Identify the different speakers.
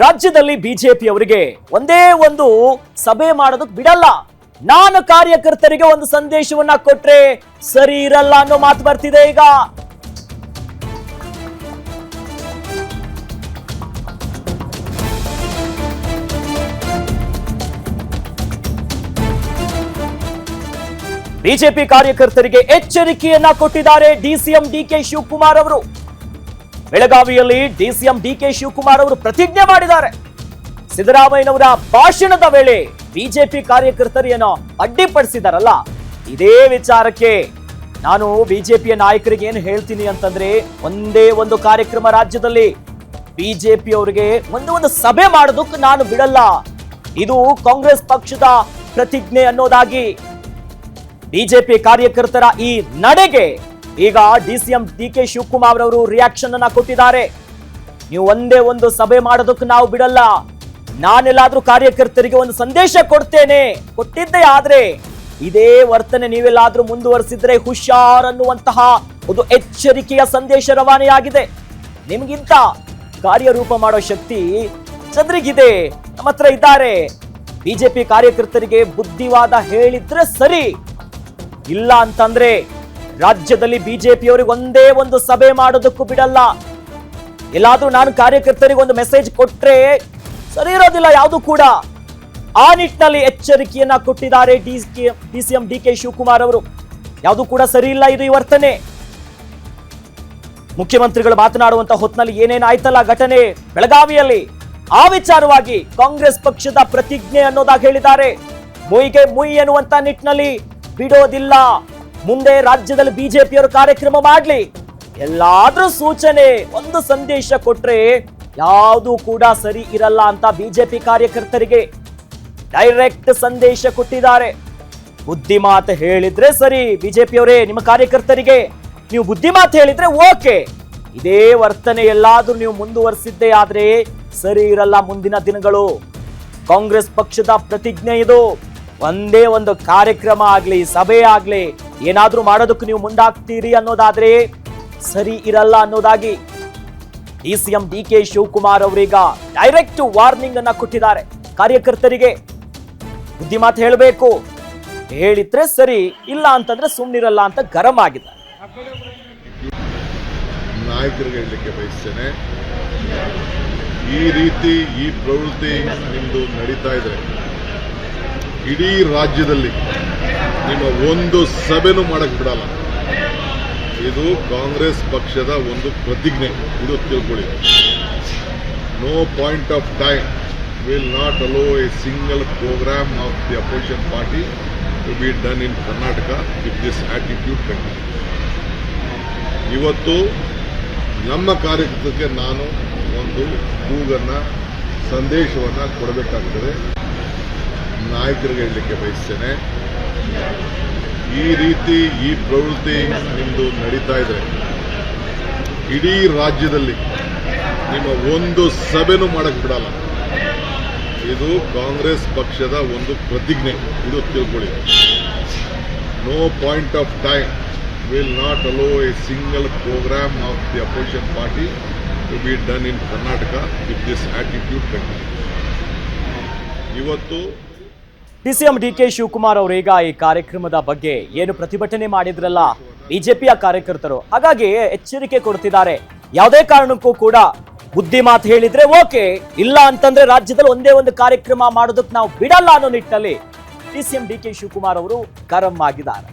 Speaker 1: ರಾಜ್ಯದಲ್ಲಿ ಬಿಜೆಪಿ ಅವರಿಗೆ ಒಂದೇ ಒಂದು ಸಭೆ ಮಾಡೋದಕ್ಕೆ ಬಿಡಲ್ಲ. ನಾನು ಕಾರ್ಯಕರ್ತರಿಗೆ ಒಂದು ಸಂದೇಶವನ್ನ ಕೊಟ್ರೆ ಸರಿ ಇರಲ್ಲ ಅನ್ನೋ ಮಾತು ಬರ್ತಿದೆ ಈಗ. ಬಿಜೆಪಿ ಕಾರ್ಯಕರ್ತರಿಗೆ ಎಚ್ಚರಿಕೆಯನ್ನ ಕೊಟ್ಟಿದ್ದಾರೆ ಡಿಸಿಎಂ ಡಿಕೆ ಶಿವಕುಮಾರ್ ಅವರು. ಬೆಳಗಾವಿಯಲ್ಲಿ ಡಿಸಿಎಂ ಡಿಕೆ ಶಿವಕುಮಾರ್ ಅವರು ಪ್ರತಿಜ್ಞೆ ಮಾಡಿದ್ದಾರೆ. ಸಿದ್ದರಾಮಯ್ಯನವರ ಭಾಷಣದ ವೇಳೆ ಬಿಜೆಪಿ ಕಾರ್ಯಕರ್ತರು ಏನೋ ಅಡ್ಡಿಪಡಿಸಿದಾರಲ್ಲ, ಇದೇ ವಿಚಾರಕ್ಕೆ ನಾನು ಬಿಜೆಪಿಯ ನಾಯಕರಿಗೆ ಏನು ಹೇಳ್ತೀನಿ ಅಂತಂದ್ರೆ, ಒಂದೇ ಒಂದು ಕಾರ್ಯಕ್ರಮ ರಾಜ್ಯದಲ್ಲಿ ಬಿಜೆಪಿ ಅವರಿಗೆ ಒಂದು ಒಂದು ಸಭೆ ಮಾಡೋದಕ್ಕೆ ನಾನು ಬಿಡಲ್ಲ. ಇದು ಕಾಂಗ್ರೆಸ್ ಪಕ್ಷದ ಪ್ರತಿಜ್ಞೆ ಅನ್ನೋದಾಗಿ ಬಿಜೆಪಿ ಕಾರ್ಯಕರ್ತರ ಈ ನಡೆಗೆ ಈಗ ಡಿಸಿಎಂ ಡಿ ಕೆ ಶಿವಕುಮಾರ್ ಅವರು ರಿಯಾಕ್ಷನ್ ಅನ್ನ ಕೊಟ್ಟಿದ್ದಾರೆ. ನೀವು ಒಂದೇ ಒಂದು ಸಭೆ ಮಾಡೋದಕ್ಕೆ ನಾವು ಬಿಡಲ್ಲ. ನಾನೆಲ್ಲಾದ್ರೂ ಕಾರ್ಯಕರ್ತರಿಗೆ ಒಂದು ಸಂದೇಶ ಕೊಡ್ತೇನೆ. ಕೊಟ್ಟಿದ್ದೆ ಆದ್ರೆ ಇದೇ ವರ್ತನೆ ನೀವೆಲ್ಲಾದ್ರೂ ಮುಂದುವರಿಸಿದ್ರೆ ಹುಷಾರ್ ಅನ್ನುವಂತಹ ಒಂದು ಎಚ್ಚರಿಕೆಯ ಸಂದೇಶ ರವಾನೆಯಾಗಿದೆ. ನಿಮ್ಗಿಂತ ಕಾರ್ಯರೂಪ ಮಾಡೋ ಶಕ್ತಿ ಚಂದ್ರಿಗಿದೆ. ನಮ್ಮ ಹತ್ರ ಇದ್ದಾರೆ. ಬಿಜೆಪಿ ಕಾರ್ಯಕರ್ತರಿಗೆ ಬುದ್ಧಿವಾದ ಹೇಳಿದ್ರೆ ಸರಿ. ಇಲ್ಲ ಅಂತಂದ್ರೆ ರಾಜ್ಯದಲ್ಲಿ ಬಿಜೆಪಿಯವರಿಗೆ ಒಂದೇ ಒಂದು ಸಭೆ ಮಾಡೋದಕ್ಕೂ ಬಿಡಲ್ಲ. ಎಲ್ಲಾದ್ರೂ ನಾನು ಕಾರ್ಯಕರ್ತರಿಗೆ ಒಂದು ಮೆಸೇಜ್ ಕೊಟ್ರೆ ಸರಿ ಇರೋದಿಲ್ಲ, ಯಾವುದು ಕೂಡ. ಆ ನಿಟ್ಟಿನಲ್ಲಿ ಎಚ್ಚರಿಕೆಯನ್ನ ಕೊಟ್ಟಿದ್ದಾರೆ D D C M D K Shivakumar ಅವರು. ಯಾವುದು ಕೂಡ ಸರಿ ಇಲ್ಲ ಇದು ಈ ವರ್ತನೆ. ಮುಖ್ಯಮಂತ್ರಿಗಳು ಮಾತನಾಡುವಂತ ಹೊತ್ನಲ್ಲಿ ಏನೇನಾಯ್ತಲ್ಲ ಘಟನೆ ಬೆಳಗಾವಿಯಲ್ಲಿ. ಆ ವಿಚಾರವಾಗಿ ಕಾಂಗ್ರೆಸ್ ಪಕ್ಷದ ಪ್ರತಿಜ್ಞೆ ಅನ್ನೋದಾಗಿ ಹೇಳಿದ್ದಾರೆ. ಮುಯಿಗೆ ಮುಯ್ ಎನ್ನುವಂತ ನಿಟ್ಟಿನಲ್ಲಿ ಬಿಡೋದಿಲ್ಲ. ಮುಂದೆ ರಾಜ್ಯದಲ್ಲಿ ಬಿಜೆಪಿಯವರು ಕಾರ್ಯಕ್ರಮ ಮಾಡಲಿ. ಎಲ್ಲಾದ್ರೂ ಸೂಚನೆ, ಒಂದು ಸಂದೇಶ ಕೊಟ್ರೆ ಯಾವುದು ಕೂಡ ಸರಿ ಇರಲ್ಲ ಅಂತ ಬಿಜೆಪಿ ಕಾರ್ಯಕರ್ತರಿಗೆ ಡೈರೆಕ್ಟ್ ಸಂದೇಶ ಕೊಟ್ಟಿದ್ದಾರೆ. ಬುದ್ಧಿ ಮಾತು ಹೇಳಿದ್ರೆ ಸರಿ, ಬಿಜೆಪಿಯವರೇ ನಿಮ್ಮ ಕಾರ್ಯಕರ್ತರಿಗೆ ನೀವು ಬುದ್ಧಿ ಮಾತು ಹೇಳಿದ್ರೆ ಓಕೆ. ಇದೇ ವರ್ತನೆ ಎಲ್ಲಾದ್ರೂ ನೀವು ಮುಂದುವರಿಸಿದ್ದೇ ಆದ್ರೆ ಸರಿ ಇರಲ್ಲ ಮುಂದಿನ ದಿನಗಳು. ಕಾಂಗ್ರೆಸ್ ಪಕ್ಷದ ಪ್ರತಿಜ್ಞೆ ಇದು. ಒಂದೇ ಒಂದು ಕಾರ್ಯಕ್ರಮ ಆಗ್ಲಿ, ಸಭೆ ಆಗ್ಲಿ ಏನಾದ್ರೂ ಮಾಡೋದಕ್ಕೆ ನೀವು ಮುಂದಾಗ್ತೀರಿ ಅನ್ನೋದಾದ್ರೆ ಸರಿ ಇರಲ್ಲ ಅನ್ನೋದಾಗಿ D C M D K Shivakumar ಅವರೀಗ ಡೈರೆಕ್ಟ್ ವಾರ್ನಿಂಗ್ ಅನ್ನ ಕೊಟ್ಟಿದ್ದಾರೆ. ಕಾರ್ಯಕರ್ತರಿಗೆ ಬುದ್ಧಿ ಮಾತು ಹೇಳಬೇಕು. ಹೇಳಿದ್ರೆ ಸರಿ, ಇಲ್ಲ ಅಂತಂದ್ರೆ ಸುಮ್ಮನಿರಲ್ಲ ಅಂತ ಗರಂ ಆಗಿದ್ದಾರೆ.
Speaker 2: ನಾಯಕರಿಗೆ ಹೇಳಲಿಕ್ಕೆ ಬಯಸ್ತೇನೆ. ಈ ರೀತಿ, ಈ ಪ್ರವೃತ್ತಿ ನಡೀತಾ ಇದೆ. ಇಡೀ ರಾಜ್ಯದಲ್ಲಿ ನಿಮ್ಮ ಒಂದು ಸಭೆನೂ ಮಾಡಕ್ ಬಿಡಲ್ಲ. ಇದು ಕಾಂಗ್ರೆಸ್ ಪಕ್ಷದ ಒಂದು ಪ್ರತಿಜ್ಞೆ. ಇದು ತಿಳ್ಕೊಳ್ಳಿ. No point of time will not allow a single program of the opposition party to be done in Karnataka with this attitude continue ಇವತ್ತು ನಮ್ಮ ಕಾರ್ಯಕರ್ತಕ್ಕೆ ನಾನು ಒಂದು ಕೂಗನ್ನ, ಸಂದೇಶವನ್ನು ಕೊಡಬೇಕಾಗ್ತದೆ ನಾಯಕರಿಗೆ ಹೇಳಲಿಕ್ಕೆ ಬಯಸ್ತೇನೆ. ಈ ರೀತಿ ಈ ಪ್ರವೃತ್ತಿ ನಿಮ್ಮದು ನಡೀತಾ ಇದೆ. ಇಡೀ ರಾಜ್ಯದಲ್ಲಿ ನಿಮ್ಮ ಒಂದು ಸಭೆನೂ ಮಾಡಕ್ ಬಿಡಲ್ಲ. ಇದು ಕಾಂಗ್ರೆಸ್ ಪಕ್ಷದ ಒಂದು ಪ್ರತಿಜ್ಞೆ. ಇದು ತಿಳ್ಕೊಳ್ಳಿ. No point of time will not allow a single program of the opposition party to be done in Karnataka with this attitude continue ಇವತ್ತು
Speaker 1: ಡಿಸಿಎಂ ಕೆ ಶಿವಕುಮಾರ್ ಅವರು ಈಗ ಈ ಕಾರ್ಯಕ್ರಮದ ಬಗ್ಗೆ ಏನು ಪ್ರತಿಭಟನೆ ಮಾಡಿದ್ರಲ್ಲ ಬಿಜೆಪಿಯ ಕಾರ್ಯಕರ್ತರು, ಹಾಗಾಗಿ ಎಚ್ಚರಿಕೆ ಕೊಡ್ತಿದ್ದಾರೆ. ಯಾವುದೇ ಕಾರಣಕ್ಕೂ ಕೂಡ ಬುದ್ಧಿ ಮಾತು ಹೇಳಿದ್ರೆ ಓಕೆ, ಇಲ್ಲ ಅಂತಂದ್ರೆ ರಾಜ್ಯದಲ್ಲಿ ಒಂದೇ ಒಂದು ಕಾರ್ಯಕ್ರಮ ಮಾಡೋದಕ್ಕೆ ನಾವು ಬಿಡಲ್ಲ ಅನ್ನೋ ನಿಟ್ಟಿನಲ್ಲಿ ಡಿಸಿಎಂ ಡಿಕೆ ಶಿವಕುಮಾರ್ ಅವರು ಗರಂ ಆಗಿದ್ದಾರೆ.